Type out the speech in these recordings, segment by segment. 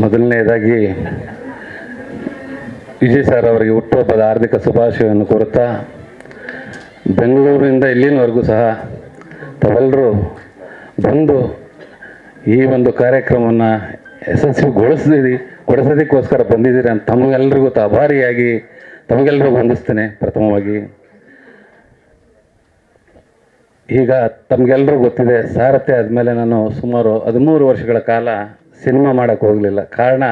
ಮೊದಲನೇದಾಗಿ ವಿಜಯ್ ಸರ್ ಅವರಿಗೆ ಹುಟ್ಟುಹಬ್ಬದ ಹಾರ್ದಿಕ ಶುಭಾಶಯವನ್ನು ಕೋರುತ್ತಾ ಬೆಂಗಳೂರಿನಿಂದ ಇಲ್ಲಿನವರೆಗೂ ಸಹ ತಾವೆಲ್ಲರೂ ಬಂದು ಈ ಒಂದು ಕಾರ್ಯಕ್ರಮವನ್ನು ಯಶಸ್ವಿಗೊಳಿಸಿದಿರಿ ಕೊಡಿಸೋದಕ್ಕೋಸ್ಕರ ಬಂದಿದ್ದೀರಿ ಅಂತ ತಮಗೆಲ್ಲರಿಗೂ ತ ಅಭಾರಿಯಾಗಿ ತಮಗೆಲ್ಲರಿಗೂ ವಂದಿಸ್ತೇನೆ ಪ್ರಥಮವಾಗಿ. ಈಗ ತಮಗೆಲ್ಲರೂ ಗೊತ್ತಿದೆ ಸಾರಥಿ ಆದಮೇಲೆ ನಾನು ಸುಮಾರು ಹದಿಮೂರು ವರ್ಷಗಳ ಕಾಲ ಸಿನಿಮಾ ಮಾಡೋಕ್ಕೆ ಹೋಗಲಿಲ್ಲ. ಕಾರಣ,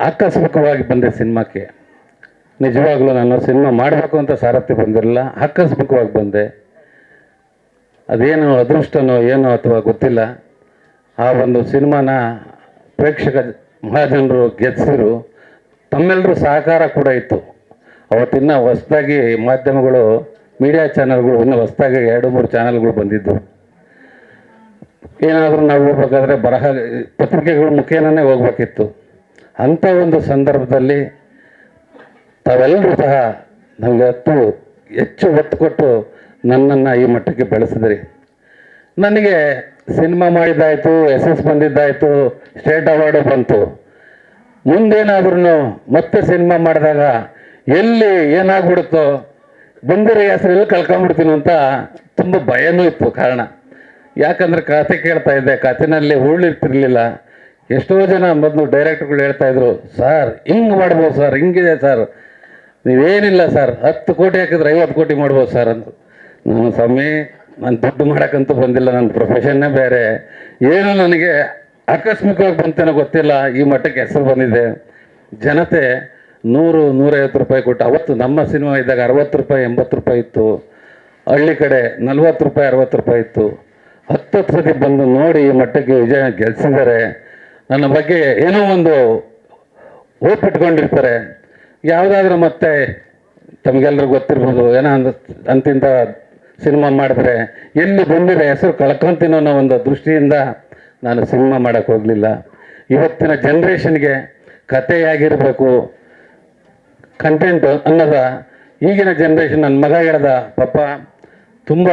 ಆಕಸ್ಮಿಕವಾಗಿ ಬಂದೆ ಸಿನಿಮಾಕ್ಕೆ. ನಿಜವಾಗ್ಲೂ ನಾನು ಸಿನಿಮಾ ಮಾಡಬೇಕು ಅಂತ ಸಾರಥ್ಯ ಬಂದಿರಲಿಲ್ಲ. ಆಕಸ್ಮಿಕವಾಗಿ ಬಂದೆ. ಅದೇನು ಅದೃಷ್ಟನೋ ಏನೋ ಅಥವಾ ಗೊತ್ತಿಲ್ಲ. ಆ ಒಂದು ಸಿನಿಮಾನ ಪ್ರೇಕ್ಷಕ ಮಹಾಜನರು ಗೆದ್ಸಿರು ತಮ್ಮೆಲ್ಲರೂ ಸಹಕಾರ ಕೂಡ ಇತ್ತು. ಅವತ್ತಿನ್ನ ಹೊಸದಾಗಿ ಮಾಧ್ಯಮಗಳು, ಮೀಡಿಯಾ ಚಾನಲ್ಗಳು ಇನ್ನೂ ಹೊಸದಾಗಿ ಎರಡು, ಮೂರು ಚಾನಲ್ಗಳು ಬಂದಿದ್ದು. ಏನಾದರೂ ನಾವು ಹೋಗ್ಬೇಕಾದ್ರೆ ಬರಹ, ಪತ್ರಿಕೆಗಳ ಮುಖೇನನೇ ಹೋಗ್ಬೇಕಿತ್ತು. ಅಂಥ ಒಂದು ಸಂದರ್ಭದಲ್ಲಿ ತಾವೆಲ್ಲರೂ ಸಹ ನನಗೆ ಹತ್ತು, ಹೆಚ್ಚು ಒತ್ತು ಕೊಟ್ಟು ನನ್ನನ್ನು ಈ ಮಟ್ಟಕ್ಕೆ ಬೆಳೆಸಿದ್ರಿ. ನನಗೆ ಸಿನಿಮಾ ಮಾಡಿದ್ದಾಯಿತು, ಎಸ್ ಬಂದಿದ್ದಾಯಿತು, ಸ್ಟೇಟ್ ಅವಾರ್ಡು ಬಂತು. ಮುಂದೇನಾದ್ರೂ ಮತ್ತೆ ಸಿನಿಮಾ ಮಾಡಿದಾಗ ಎಲ್ಲಿ ಏನಾಗ್ಬಿಡುತ್ತೋ ಬಂದಿರೋ ಹೆಸರು ಕಳ್ಕೊಂಡ್ಬಿಡ್ತೀನಿ ಕಳ್ಕೊಂಡ್ಬಿಡ್ತೀನೋ ಅಂತ ತುಂಬ ಭಯನೂ ಇತ್ತು ಕಾರಣ. ಯಾಕಂದ್ರೆ ಕತೆ ಕೇಳ್ತಾ ಇದ್ದೆ ಕತೆನಲ್ಲಿ ಉರುಳಿರ್ತಿರ್ಲಿಲ್ಲ ಎಷ್ಟೋ ಜನ ಮೊದಲು ಡೈರೆಕ್ಟರ್ಗಳು ಹೇಳ್ತಾ ಇದ್ರು, ಸರ್, ಹಿಂಗೆ ಮಾಡ್ಬೋದು ಸರ್, ಹಿಂಗಿದೆ ಸರ್. ನೀವೇನಿಲ್ಲ ಸರ್, ಹತ್ತು ಕೋಟಿ ಹಾಕಿದ್ರೆ ಐವತ್ತು ಕೋಟಿ ಮಾಡ್ಬೋದು ಸರ್ ಅಂತ ನಾನು, ಸ್ವಾಮಿ, ನಾನು ದುಡ್ಡು ಮಾಡೋಕ್ಕಂತೂ ಬಂದಿಲ್ಲ ನನ್ನ ಪ್ರೊಫೆಷನ್ನೇ ಬೇರೆ. ಏನು ನನಗೆ ಆಕಸ್ಮಿಕವಾಗಿ ಬಂತೇನೋ ಗೊತ್ತಿಲ್ಲ, ಈ ಮಟ್ಟಕ್ಕೆ ಹೆಸರು ಬಂದಿದೆ. ಜನತೆ ನೂರು, ನೂರೈವತ್ತು ರೂಪಾಯಿ ಕೊಟ್ಟು, ಅವತ್ತು ನಮ್ಮ ಸಿನಿಮಾ ಇದ್ದಾಗ ಅರವತ್ತು ರೂಪಾಯಿ, ಎಂಬತ್ತು ರೂಪಾಯಿ ಇತ್ತು. ಹಳ್ಳಿ ಕಡೆ ನಲ್ವತ್ತು ರೂಪಾಯಿ, ಅರವತ್ತು ರೂಪಾಯಿ ಇತ್ತು. ಹತ್ತತ್ತು ಸತಿ ಬಂದು ನೋಡಿ ಮಟ್ಟಕ್ಕೆ ವಿಜಯ ಗೆಲ್ಸಿದ್ದಾರೆ. ನನ್ನ ಬಗ್ಗೆ ಏನೋ ಒಂದು ಓಪಿಟ್ಕೊಂಡಿರ್ತಾರೆ ಯಾವುದಾದ್ರೂ ಮತ್ತೆ ತಮಗೆಲ್ಲರಿಗೂ ಗೊತ್ತಿರ್ಬೋದು. ಏನೋ ಅಂದ ಅಂತಿಂತ ಸಿನಿಮಾ ಮಾಡಿದ್ರೆ ಎಲ್ಲಿ ಬಂದಿರೋ ಹೆಸರು ಕಳ್ಕೊಂತೀನೋ ಒಂದು ದೃಷ್ಟಿಯಿಂದ ನಾನು ಸಿನಿಮಾ ಮಾಡೋಕ್ಕೆ ಹೋಗಲಿಲ್ಲ. ಇವತ್ತಿನ ಜನ್ರೇಷನ್ಗೆ ಕಥೆಯಾಗಿರಬೇಕು. ಕಂಟೆಂಟ್ ಅನ್ನೋದ ಈಗಿನ ಜನ್ರೇಷನ್ ನನ್ನ ಮಗ ಹೇಳ್ದ ಪಾಪ ತುಂಬ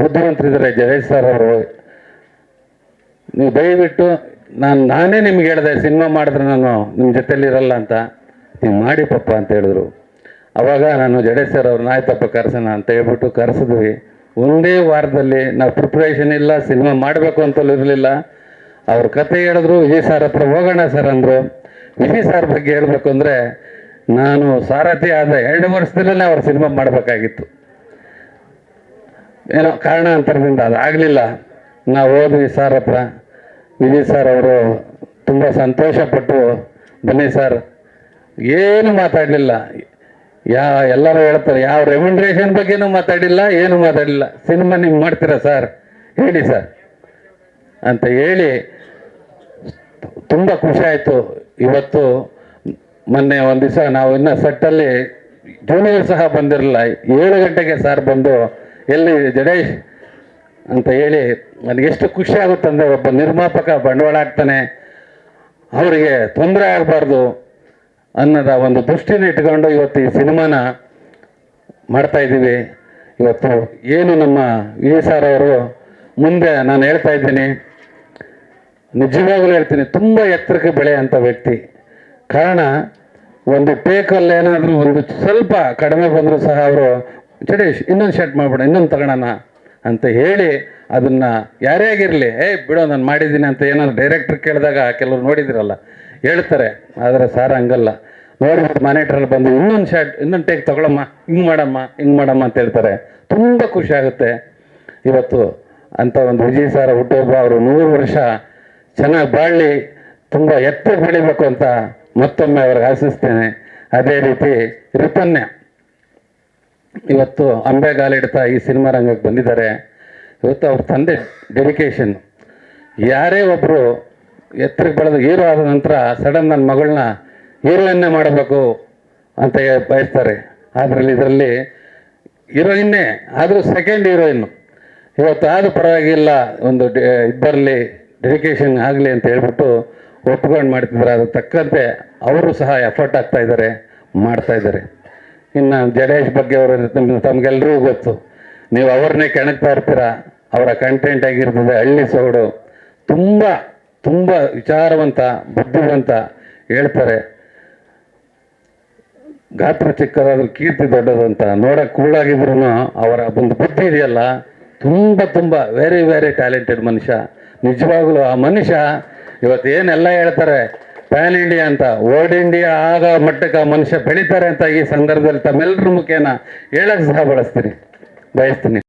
ಬುದ್ಧಿವಂತರಿದ್ದಾರೆ ಜಯೇಶ್ ಸರ್ ಅವರು. ನೀವು ದಯವಿಟ್ಟು ನಾನು, ನಾನೇ ನಿಮ್ಗೆ ಹೇಳಿದೆ, ಸಿನಿಮಾ ಮಾಡಿದ್ರೆ ನಾನು ನಿಮ್ಮ ಜೊತೆಲಿ ಇರಲ್ಲ ಅಂತ. ನೀವು ಮಾಡಿ ಪಪ್ಪ ಅಂತ ಹೇಳಿದ್ರು. ಅವಾಗ ನಾನು ಜಡೇಶ್ ಸರ್ ಅವ್ರನ್ನ, ಆಯ್ತಪ್ಪ, ಕರೆಸೋಣ ಅಂತ ಹೇಳ್ಬಿಟ್ಟು ಕರೆಸಿದ್ವಿ. ಒಂದೇ ವಾರದಲ್ಲಿ ನಾವು ಪ್ರಿಪ್ರೇಷನ್ ಇಲ್ಲ, ಸಿನಿಮಾ ಮಾಡಬೇಕು ಅಂತಲೂ ಇರಲಿಲ್ಲ. ಅವ್ರ ಕತೆ ಹೇಳಿದ್ರು, ವಿಜಯ್ ಸರ್ ಹತ್ರ ಹೋಗೋಣ ಸರ್ ಅಂದರು. ವಿಜಯ್ ಸರ್ ಬಗ್ಗೆ ಹೇಳಬೇಕು ಅಂದರೆ, ನಾನು ಸಾರಥಿ ಆದ ಎರಡು ವರ್ಷದಲ್ಲೇ ಅವ್ರ ಸಿನಿಮಾ ಮಾಡಬೇಕಾಗಿತ್ತು. ಏನೋ ಕಾರಣಾಂತರದಿಂದ ಅದಾಗಲಿಲ್ಲ ನಾವು ಹೋದ್ವಿ ಸರ್ ಹತ್ರ. ವಿಜಯ್ ಸರ್ ಅವರು ತುಂಬ ಸಂತೋಷಪಟ್ಟು, ಬನ್ನಿ ಸರ್ ಏನು ಮಾತಾಡಲಿಲ್ಲ. ಯಾ, ಎಲ್ಲರೂ ಹೇಳ್ತಾರೆ, ಯಾವ ರೆಮ್ಯುಂಡ್ರೇಷನ್ ಬಗ್ಗೆನೂ ಮಾತಾಡಿಲ್ಲ ಏನು ಮಾತಾಡಿಲ್ಲ ಸಿನಿಮಾ ನಿಮ್ಗೆ ಮಾಡ್ತೀರಾ ಸರ್ ಹೇಳಿ ಸರ್ ಅಂತ ಹೇಳಿ ತುಂಬ ಖುಷಿ ಆಯಿತು. ಇವತ್ತು ಮೊನ್ನೆ ಒಂದು ದಿವಸ ನಾವು ಇನ್ನು ಸೆಟ್ಟಲ್ಲಿ ಜೂನಿಯರ್ ಸಹ ಬಂದಿರಲಿಲ್ಲ. ಏಳು ಗಂಟೆಗೆ ಸರ್ ಬಂದು ಎಲ್ಲಿ ಜಡೇಶ್ ಅಂತ ಹೇಳಿ ನನಗೆ ಎಷ್ಟು ಖುಷಿ ಆಗುತ್ತಂದರೆ ಒಬ್ಬ ನಿರ್ಮಾಪಕ ಬಂಡವಾಳ ಹಾಕ್ತಾನೆ ಅವರಿಗೆ ತೊಂದರೆ ಆಗಬಾರ್ದು ಅನ್ನೋದ ಒಂದು ದೃಷ್ಟಿನ ಇಟ್ಕೊಂಡು ಇವತ್ತು ಈ ಸಿನಿಮಾನ ಮಾಡ್ತಾ ಇದ್ದೀವಿ. ಇವತ್ತು ಏನು ನಮ್ಮ ವಿ ಸರ್ ಅವರು ಮುಂದೆ ನಾನು ಹೇಳ್ತಾ ಇದ್ದೀನಿ. ನಿಜವಾಗಲೂ ಹೇಳ್ತೀನಿ, ತುಂಬ ಎತ್ತರಕ್ಕೆ ಬೆಳೆಯುವಂಥ ವ್ಯಕ್ತಿ. ಕಾರಣ, ಒಂದು ಟೇಕಲ್ಲಿ ಏನಾದರೂ ಒಂದು ಸ್ವಲ್ಪ ಕಡಿಮೆ ಬಂದರೂ ಸಹ ಅವರು ಜಡೇಶ್ ಇನ್ನೊಂದು ಶರ್ಟ್ ಮಾಡ್ಬೇಡ ಇನ್ನೊಂದು ತಗೊಳ್ಳೋಣ ಅಂತ ಹೇಳಿ ಅದನ್ನು ಯಾರೇ ಆಗಿರಲಿ, ಏ, ಬಿಡೋ, ನಾನು ಮಾಡಿದ್ದೀನಿ ಅಂತ ಏನಾದ್ರು ಡೈರೆಕ್ಟ್ರ್ ಕೇಳಿದಾಗ ಕೆಲವ್ರು ನೋಡಿದಿರಲ್ಲ, ಹೇಳ್ತಾರೆ. ಆದರೆ ಸಾರ್ ಹಂಗಲ್ಲ. ನೋಡ್ಬಿಟ್ಟು ಮ್ಯಾನೇಟ್ರಲ್ಲಿ ಬಂದು, ಇನ್ನೊಂದು ಶರ್ಟ್ ಇನ್ನೊಂದು ಟೇಕ್ ತಗೊಳಮ್ಮ, ಹಿಂಗೆ ಮಾಡಮ್ಮ ಹಿಂಗೆ ಮಾಡಮ್ಮ ಅಂತ ಹೇಳ್ತಾರೆ. ತುಂಬ ಖುಷಿ ಆಗುತ್ತೆ. ಇವತ್ತು ಅಂತ ಒಂದು ವಿಜಯ್ ಸಾರ ಹುಟ್ಟೋಬ್ಬ ಅವರು ನೂರು ವರ್ಷ ಚೆನ್ನಾಗಿ ಬಾಳಲಿ, ತುಂಬ ಎತ್ತರಕ್ಕೆ ಬೆಳಿಬೇಕು ಅಂತ ಮತ್ತೊಮ್ಮೆ ಅವ್ರಿಗೆ ಆಶಿಸ್ತೇನೆ. ಅದೇ ರೀತಿ ರಿಪನ್ಯ. ಇವತ್ತು ಅಂಬೆಗಾಲಿಡ್ತಾ ಈ ಸಿನಿಮಾ ರಂಗಕ್ಕೆ ಬಂದಿದ್ದಾರೆ. ಇವತ್ತು ಅವ್ರ ತಂದೆ ಡೆಡಿಕೇಶನ್. ಯಾರೇ ಒಬ್ಬರು ಎತ್ತರಕ್ಕೆ ಬೆಳೆದು ಹೀರೋ ಆದ ನಂತರ ಸಡನ್ ನನ್ನ ಮಗಳನ್ನ ಹೀರೋಯಿನ್ನೇ ಮಾಡಬೇಕು ಅಂತ ಬಯಸ್ತಾರೆ. ಅದರಲ್ಲಿ ಇದರಲ್ಲಿ ಹೀರೋಯಿನ್ನೇ, ಆದರೂ ಸೆಕೆಂಡ್ ಹೀರೋಯಿನ್ನು ಇವತ್ತು ಆದರೂ ಪರವಾಗಿಲ್ಲ, ಒಂದು ಇಬ್ಬರಲ್ಲಿ ಡೆಡಿಕೇಶನ್ ಆಗಲಿ ಅಂತ ಹೇಳ್ಬಿಟ್ಟು ಒಪ್ಕೊಂಡು ಮಾಡ್ತಿದ್ದಾರೆ. ಅದಕ್ಕೆ ತಕ್ಕಂತೆ ಅವರು ಸಹ ಎಫರ್ಟ್ ಆಗ್ತಾ ಇದ್ದಾರೆ, ಮಾಡ್ತಾ ಇದ್ದಾರೆ. ಇನ್ನು ಜಡೇಶ್ ಬಗ್ಗೆ ಅವರು ತಮಗೆಲ್ಲರಿಗೂ ಗೊತ್ತು. ನೀವು ಅವ್ರನ್ನೇ ಕೆಣಕ್ತಾ ಇರ್ತೀರ, ಅವರ ಕಂಟೆಂಟ್ ಆಗಿರ್ತದೆ, ಹಳ್ಳಿ ಸೊಗಡು ತುಂಬ ತುಂಬ ವಿಚಾರವಂತ, ಬುದ್ಧಿವಂತ ಹೇಳ್ತಾರೆ. ಗಾತ್ರ ಚಿಕ್ಕದಾದ್ರೂ ಕೀರ್ತಿ ದೊಡ್ಡದು ಅಂತ. ಕೂಳಾಗಿದ್ರು ಅವರ ಒಂದು ಬುದ್ಧಿ ಇದೆಯಲ್ಲ, ತುಂಬ ತುಂಬ ವೆರಿ ವೆರಿ ಟ್ಯಾಲೆಂಟೆಡ್ ಮನುಷ್ಯ. ನಿಜವಾಗ್ಲೂ ಆ ಮನುಷ್ಯ ಇವತ್ತು ಏನೆಲ್ಲ ಹೇಳ್ತಾರೆ ಪ್ಯಾನ್ ಇಂಡಿಯಾ ಅಂತ ವರ್ಲ್ಡ್ ಇಂಡಿಯಾ ಆಗ ಮಟ್ಟಕ್ಕೆ ಮನುಷ್ಯ ಬೆಳೀತಾರೆ ಅಂತ ಈ ಸಂದರ್ಭದಲ್ಲಿ ತಮ್ಮೆಲ್ಲರ ಮುಖೇನ ಹೇಳಕ್ ಸಹ ಬಳಸ್ತೀನಿ ಬಯಸ್ತೀನಿ.